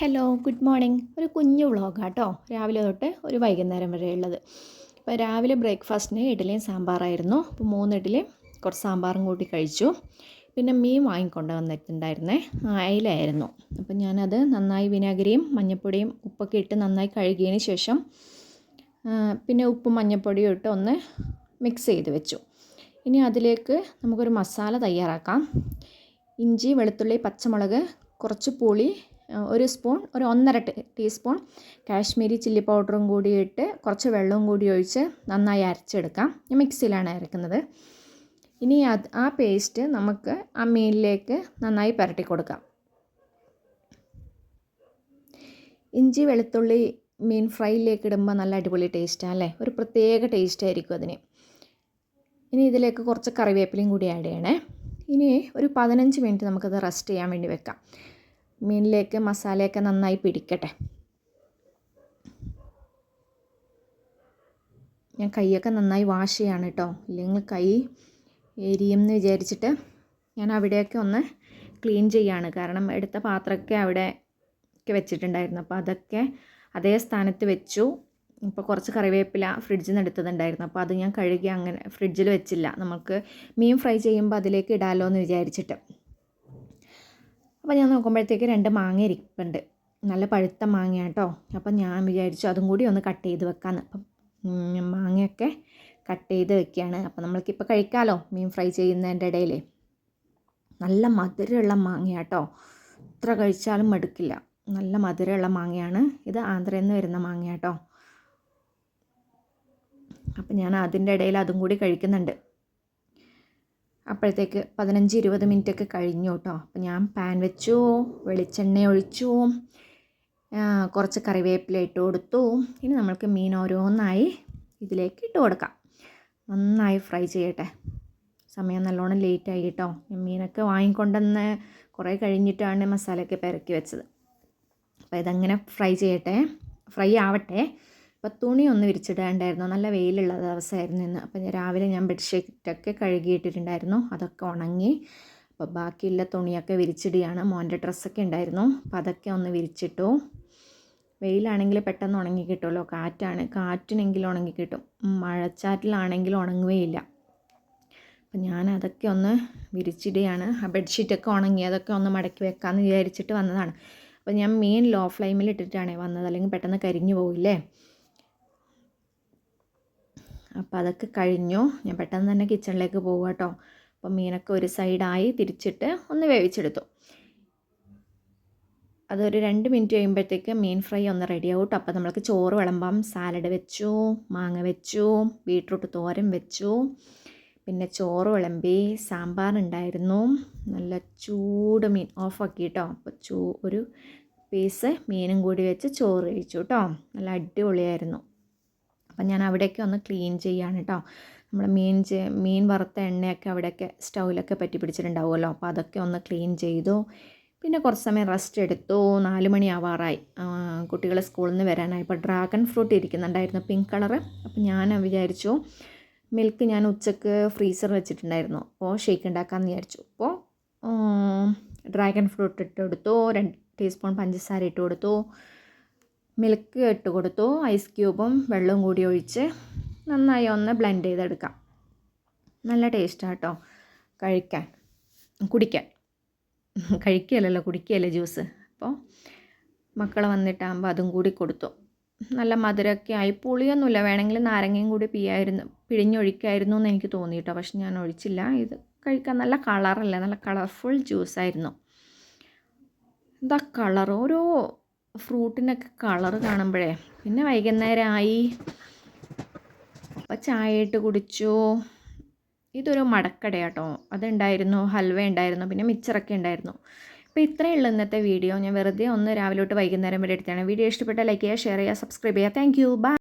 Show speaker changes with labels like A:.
A: Hello good morning ഒരു കുഞ്ഞു കേട്ടോ രാവിലെ തൊട്ട് ഒരു വൈകുന്നേരം വരെ ഉള്ളത്. അപ്പോൾ രാവിലെ ബ്രേക്ക്ഫാസ്റ്റിന് ഇഡലിയും സാമ്പാറായിരുന്നു. അപ്പോൾ മൂന്ന് ഇഡലി കുറച്ച് സാമ്പാറും കൂട്ടി കഴിച്ചു. പിന്നെ മീൻ വാങ്ങിക്കൊണ്ട് വന്നിട്ടുണ്ടായിരുന്നേ. അയിലായിരുന്നു അപ്പം ഞാനത് നന്നായി വിനാഗിരിയും മഞ്ഞപ്പൊടിയും ഉപ്പൊക്കെ ഇട്ട് നന്നായി കഴുകിയതിന് ശേഷം പിന്നെ ഉപ്പും മഞ്ഞൾപ്പൊടിയും ഇട്ട് ഒന്ന് മിക്സ് ചെയ്ത് വെച്ചു. ഇനി അതിലേക്ക് നമുക്കൊരു മസാല തയ്യാറാക്കാം. ഇഞ്ചി വെളുത്തുള്ളി പച്ചമുളക് കുറച്ച് പുളി ഒരു സ്പൂൺ ഒരു ഒന്നര ടീസ്പൂൺ കാശ്മീരി ചില്ലി പൗഡറും കൂടി ഇട്ട് കുറച്ച് വെള്ളവും കൂടി ഒഴിച്ച് നന്നായി അരച്ചെടുക്കാം. ഞാൻ മിക്സിയിലാണ് അരക്കുന്നത്. ഇനി ആ പേസ്റ്റ് നമുക്ക് ആ മീനിലേക്ക് നന്നായി പുരട്ടി കൊടുക്കാം. ഇഞ്ചി വെളുത്തുള്ളി മീൻ ഫ്രൈയിലേക്ക് ഇടുമ്പോൾ നല്ല അടിപൊളി ടേസ്റ്റാണ് അല്ലേ? ഒരു പ്രത്യേക ടേസ്റ്റ് ആയിരിക്കും അതിന്. ഇനി ഇതിലേക്ക് കുറച്ച് കറിവേപ്പിലയും കൂടി ആഡ് ചെയ്യണേ. ഇനി ഒരു പതിനഞ്ച് മിനിറ്റ് നമുക്കത് റെസ്റ്റ് ചെയ്യാൻ വേണ്ടി വെക്കാം. മീനിലേക്ക് മസാലയൊക്കെ നന്നായി പിടിക്കട്ടെ. ഞാൻ കൈയൊക്കെ നന്നായി വാഷ് ചെയ്യാണ് കേട്ടോ. ഇല്ലെങ്കിൽ കൈ എരിയും എന്ന് വിചാരിച്ചിട്ട് ഞാൻ അവിടെയൊക്കെ ഒന്ന് ക്ലീൻ ചെയ്യാണ്. കാരണം എടുത്ത പാത്രമൊക്കെ അവിടെ ഒക്കെ വെച്ചിട്ടുണ്ടായിരുന്നു. അപ്പോൾ അതൊക്കെ അതേ സ്ഥാനത്ത് വെച്ചു. ഇപ്പോൾ കുറച്ച് കറിവേപ്പില ഫ്രിഡ്ജിൽ നിന്ന് എടുത്തതുണ്ടായിരുന്നു. അപ്പോൾ അത് ഞാൻ കഴുകി അങ്ങനെ ഫ്രിഡ്ജിൽ വെച്ചില്ല. നമുക്ക് മീൻ ഫ്രൈ ചെയ്യുമ്പോൾ അതിലേക്ക് ഇടാമല്ലോ എന്ന് വിചാരിച്ചിട്ട്. അപ്പോൾ ഞാൻ നോക്കുമ്പോഴത്തേക്ക് രണ്ട് മാങ്ങ ഇരിപ്പുണ്ട്. നല്ല പഴുത്ത മാങ്ങ കേട്ടോ അപ്പം ഞാൻ വിചാരിച്ചു അതും കൂടി ഒന്ന് കട്ട് ചെയ്ത് വെക്കാമെന്ന് അപ്പം മാങ്ങയൊക്കെ കട്ട് ചെയ്ത് വെക്കുകയാണ് അപ്പം നമ്മൾക്കിപ്പോൾ കഴിക്കാമല്ലോ മീൻ ഫ്രൈ ചെയ്യുന്നതിന്റെ ഇടയിൽ നല്ല മധുരമുള്ള മാങ്ങ കേട്ടോ എത്ര കഴിച്ചാലും മടുക്കില്ല. നല്ല മധുരമുള്ള മാങ്ങയാണ്. ഇത് ആന്ധ്രയിൽ നിന്ന് വരുന്ന മാങ്ങ കേട്ടോ അപ്പം ഞാൻ അതിന്റെ ഇടയിൽ അതും കൂടി കഴിക്കുന്നുണ്ട്. അപ്പോഴത്തേക്ക് പതിനഞ്ച് ഇരുപത് മിനിറ്റ് ഒക്കെ കഴിഞ്ഞു കേട്ടോ. അപ്പം ഞാൻ പാൻ വെച്ചു വെളിച്ചെണ്ണ ഒഴിച്ചു കുറച്ച് കറിവേപ്പില ഇട്ട് കൊടുത്തു. ഇനി നമ്മൾക്ക് മീൻ ഓരോന്നായി ഇതിലേക്ക് ഇട്ട് കൊടുക്കാം. നന്നായി ഫ്രൈ ചെയ്യട്ടെ. സമയം നല്ലോണം ലേറ്റ് ലേറ്റായി കേട്ടോ. മീനൊക്കെ വാങ്ങിക്കൊണ്ടെന്ന് കുറേ കഴിഞ്ഞിട്ടാണ് മസാലയൊക്കെ പെരക്കി വെച്ചത്. അപ്പോൾ ഇതങ്ങനെ ഫ്രൈ ചെയ്യട്ടെ. ഫ്രൈ ആവട്ടെ. അപ്പോൾ തുണി ഒന്ന് വിരിച്ചിടാണ്ടായിരുന്നു. നല്ല വെയിലുള്ള ദിവസമായിരുന്നു ഇന്ന്. അപ്പം രാവിലെ ഞാൻ ബെഡ്ഷീറ്റൊക്കെ കഴുകിയിട്ടിട്ടുണ്ടായിരുന്നു. അതൊക്കെ ഉണങ്ങി. അപ്പോൾ ബാക്കിയുള്ള തുണിയൊക്കെ വിരിച്ചിടുകയാണ്. മോന്റെ ഡ്രസ്സൊക്കെ ഉണ്ടായിരുന്നു. അപ്പോൾ അതൊക്കെ ഒന്ന് വിരിച്ചിട്ടു. വെയിലാണെങ്കിൽ പെട്ടെന്ന് ഉണങ്ങി കിട്ടുമല്ലോ കാറ്റാണ്. കാറ്റിനെങ്കിലും ഉണങ്ങി കിട്ടും. മഴച്ചാറ്റിലാണെങ്കിൽ ഉണങ്ങുകയില്ല അപ്പം ഞാൻ അതൊക്കെ ഒന്ന് വിരിച്ചിടുകയാണ്. ആ ബെഡ്ഷീറ്റൊക്കെ ഉണങ്ങി. അതൊക്കെ ഒന്ന് മടക്കി വെക്കാമെന്ന് വിചാരിച്ചിട്ട് വന്നതാണ്. അപ്പോൾ ഞാൻ മെയിൻ ലോ ഫ്ലെയിമിൽ ഇട്ടിട്ടാണ് വന്നത്. അല്ലെങ്കിൽ പെട്ടെന്ന് കരിഞ്ഞു പോവില്ലേ? അപ്പോൾ അതൊക്കെ കഴിഞ്ഞു. ഞാൻ പെട്ടെന്ന് തന്നെ കിച്ചണിലേക്ക് പോകുക കേട്ടോ അപ്പോൾ മീനൊക്കെ ഒരു സൈഡായി തിരിച്ചിട്ട് ഒന്ന് വേവിച്ചെടുത്തു. അതൊരു രണ്ട് മിനിറ്റ് കഴിയുമ്പോഴത്തേക്ക് മീൻ ഫ്രൈ ഒന്ന് റെഡി ആവും അപ്പോൾ നമ്മൾക്ക് ചോറ് വിളമ്പാം. സാലഡ് വെച്ചു മാങ്ങ വെച്ചു ബീട്രൂട്ട് തോരൻ വെച്ചു. പിന്നെ ചോറ് വിളമ്പി സാമ്പാർ ഉണ്ടായിരുന്നു. നല്ല ചൂട് മീൻ ഓഫാക്കി കേട്ടോ അപ്പോൾ ചൂ ഒരു പീസ് മീനും കൂടി വെച്ച് ചോറ് കഴിച്ചു കേട്ടോ നല്ല അടിപൊളിയായിരുന്നു. അപ്പം ഞാൻ അവിടെയൊക്കെ ഒന്ന് ക്ലീൻ ചെയ്യാണ് കേട്ടോ നമ്മൾ മീൻ മീൻ വറുത്ത എണ്ണയൊക്കെ അവിടെയൊക്കെ സ്റ്റൗവിലൊക്കെ പറ്റി പിടിച്ചിട്ടുണ്ടാവുമല്ലോ. അപ്പോൾ അതൊക്കെ ഒന്ന് ക്ലീൻ ചെയ്തു. പിന്നെ കുറച്ച് സമയം റെസ്റ്റ് എടുത്തു. നാല് മണി ആവാറായി. കുട്ടികളെ സ്കൂളിൽ നിന്ന് വരാനായി. ഇപ്പോൾ ഡ്രാഗൺ ഫ്രൂട്ട് ഇരിക്കുന്നുണ്ടായിരുന്നു പിങ്ക് കളറ്. അപ്പോൾ ഞാൻ വിചാരിച്ചു മിൽക്ക് ഞാൻ ഉച്ചയ്ക്ക് ഫ്രീസർ വെച്ചിട്ടുണ്ടായിരുന്നു. അപ്പോൾ ഷേക്ക് ഉണ്ടാക്കാമെന്ന് വിചാരിച്ചു. അപ്പോൾ ഡ്രാഗൺ ഫ്രൂട്ട് ഇട്ട് കൊടുത്തു. രണ്ട് ടീസ്പൂൺ പഞ്ചസാര ഇട്ട് കൊടുത്തു. മിൽക്ക് ഇട്ട് കൊടുത്തു. ഐസ് ക്യൂബും വെള്ളവും കൂടി ഒഴിച്ച് നന്നായി ഒന്ന് ബ്ലെൻഡ് ചെയ്തെടുക്കാം. നല്ല ടേസ്റ്റാണ് കേട്ടോ കഴിക്കാൻ. കുടിക്കാൻ. കഴിക്കുകയല്ലല്ലോ കുടിക്കുകയല്ലേ ജ്യൂസ് അപ്പോൾ മക്കൾ വന്നിട്ടാകുമ്പോൾ അതും കൂടി കൊടുത്തു. നല്ല മധുരമൊക്കെ ആയി. പുളിയൊന്നുമില്ല. വേണമെങ്കിൽ നാരങ്ങയും കൂടി പിയായിരുന്നു പിഴിഞ്ഞൊഴിക്കായിരുന്നു എന്ന് എനിക്ക് തോന്നി കേട്ടോ പക്ഷെ ഞാൻ ഒഴിച്ചില്ല. ഇത് കഴിക്കാൻ നല്ല കളറല്ലേ നല്ല കളർഫുൾ ജ്യൂസായിരുന്നു എന്താ കളർ ഓരോ ഫ്രൂട്ടിനൊക്കെ കളർ കാണുമ്പോഴേ. പിന്നെ വൈകുന്നേരമായി അപ്പോൾ ചായ ഇട്ട് കുടിച്ചു. ഇതൊരു മടക്കട കേട്ടോ അതുണ്ടായിരുന്നു ഹൽവ ഉണ്ടായിരുന്നു പിന്നെ മിച്ചറൊക്കെ ഉണ്ടായിരുന്നു. അപ്പോൾ ഇത്രയേ ഉള്ളൂ ഇന്നത്തെ വീഡിയോ. ഞാൻ വെറുതെ ഒന്ന് രാവിലെ തൊട്ട് വൈകുന്നേരം വരെ എടുത്താണ് വീഡിയോ ഇഷ്ടപ്പെട്ടാൽ ലൈക്ക് ചെയ്യുക ഷെയർ ചെയ്യുക സബ്സ്ക്രൈബ് ചെയ്യുക. Thank you. ബൈ.